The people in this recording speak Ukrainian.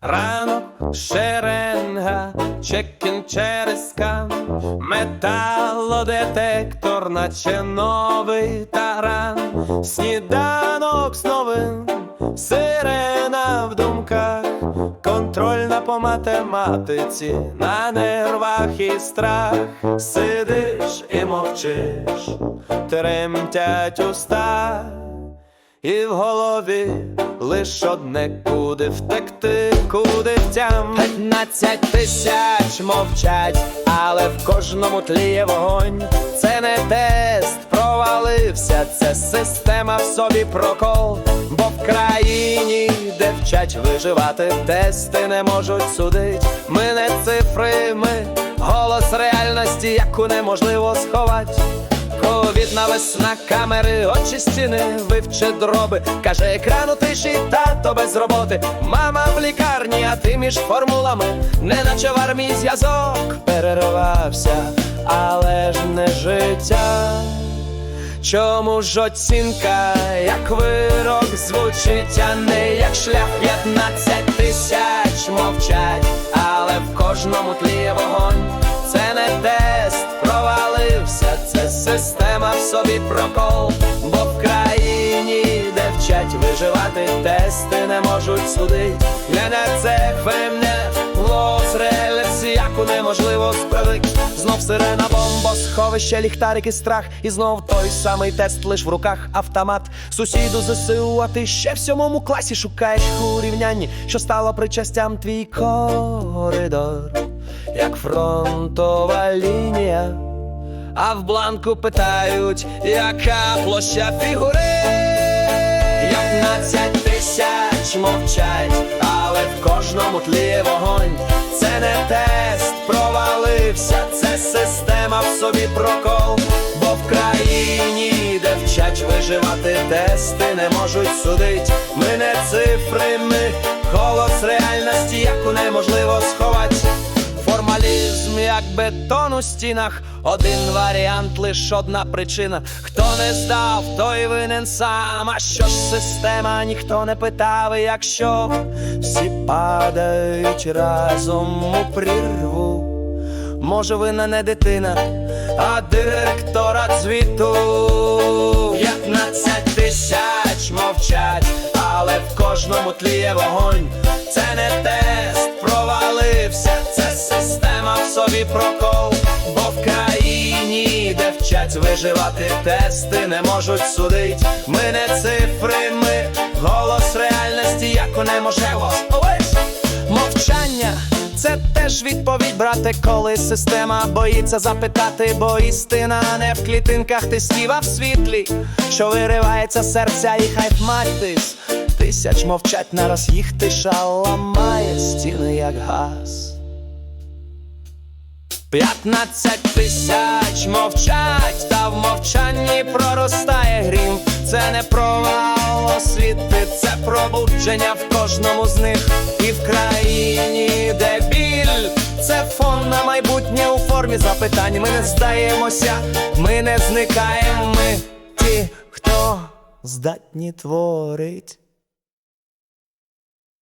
Ранок, шеренга, чекін через скан, металодетектор, наче новий таран, сніданок з новин, сирена в думках, контрольна по математиці, на нервах і страх, сидиш і мовчиш, тремтять уста. І в голові лиш одне куди втекти, куди втям. П'ятнадцять тисяч мовчать, але в кожному тліє вогонь. Це не тест, провалився, це система в собі прокол. Бо в країні, де вчать виживати, тести не можуть судить. Ми не цифри, ми голос реальності, яку неможливо сховати. Ковідна весна, камери, очі стіни, вивче дроби. Каже, екрану тиші, тато без роботи. Мама в лікарні, а ти між формулами, неначе в армії зв'язок перервався, але ж не життя. Чому ж оцінка, як вирок звучить, а не як шлях 15 тисяч мовчать, але в кожному тліє вогонь. Це не це система в собі прокол. Бо в країні, де вчать виживати, тести не можуть судить. Не це фемне лос яку неможливо справити. Знов сирена бомбосховище, ліхтарик і страх, і знов той самий тест лиш в руках автомат. Сусіду ЗСУ, а ти ще в сьомому класі шукаєш у рівнянні, що стало причастям твій коридор, як фронтова лінія. А в бланку питають, яка площа фігури. П'ятнадцять тисяч мовчать, але в кожному тліє вогонь. Це не тест, провалився, це система в собі прокол. Бо в країні, де вчать виживати, тести не можуть судить. Ми не цифри, ми голос реальності, яку неможливо сховати. Формалізм, як бетон у стінах, один варіант, лиш одна причина. Хто не здав, той винен сам. А що ж система, ніхто не питав, якщо всі падають разом у прірву. Може, вина не дитина, а директора цвіту. 15 тисяч мовчать, але в кожному тліє вогонь. Це не це система прокол. Бо в країні, де вчать виживати, тести не можуть судить. Ми не цифри, ми голос реальності, яку неможливо. Ось! Мовчання це теж відповідь, брате, коли система боїться запитати, бо істина не в клітинках тестів, а в світлі, що виривається серця і хай матись. Тисяч мовчать нараз їх тиша ламає стіни, як газ. П'ятнадцять тисяч мовчать, та в мовчанні проростає грім. Це не провал освіти, це пробудження в кожному з них. І в країні, де біль, це фон на майбутнє у формі запитань. Ми не здаємося, ми не зникаємо. Ми ті, хто здатні творить.